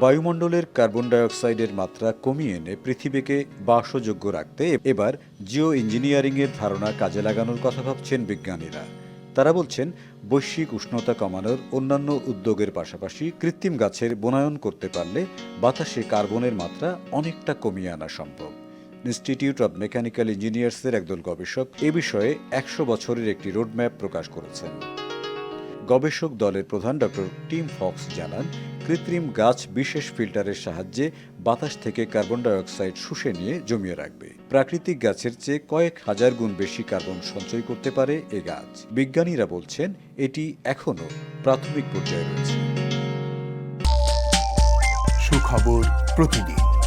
বায়ুমণ্ডলের কার্বন ডাইঅক্সাইডের মাত্রা কমিয়ে এনে পৃথিবীকে বাসযোগ্য রাখতে এবার জিও ইঞ্জিনিয়ারিংয়ের ধারণা কাজে লাগানোর কথা ভাবছেন বিজ্ঞানীরা। তারা বলছেন, বৈশ্বিক উষ্ণতা কমানোর অন্যান্য উদ্যোগের পাশাপাশি কৃত্রিম গাছের বনায়ন করতে পারলে বাতাসে কার্বনের মাত্রা অনেকটা কমিয়ে আনা সম্ভব। ইনস্টিটিউট অব মেকানিক্যাল ইঞ্জিনিয়ার্সের একদল গবেষক এ বিষয়ে একশো বছরের একটি রোডম্যাপ প্রকাশ করেছেন। গবেষক দলের প্রধান ডক্টর টিম ফক্স জানান কৃত্রিম গাছ বিশেষ ফিল্টারের সাহায্যে বাতাস থেকে কার্বন ডাইঅক্সাইড শুষে নিয়ে জমিয়ে রাখবে। প্রাকৃতিক গাছের চেয়ে কয়েক হাজার গুণ বেশি কার্বন সঞ্চয় করতে পারে এ গাছ। বিজ্ঞানীরা বলছেন, এটি এখনও প্রাথমিক পর্যায়ে রয়েছে। সুখবর প্রতিদিন।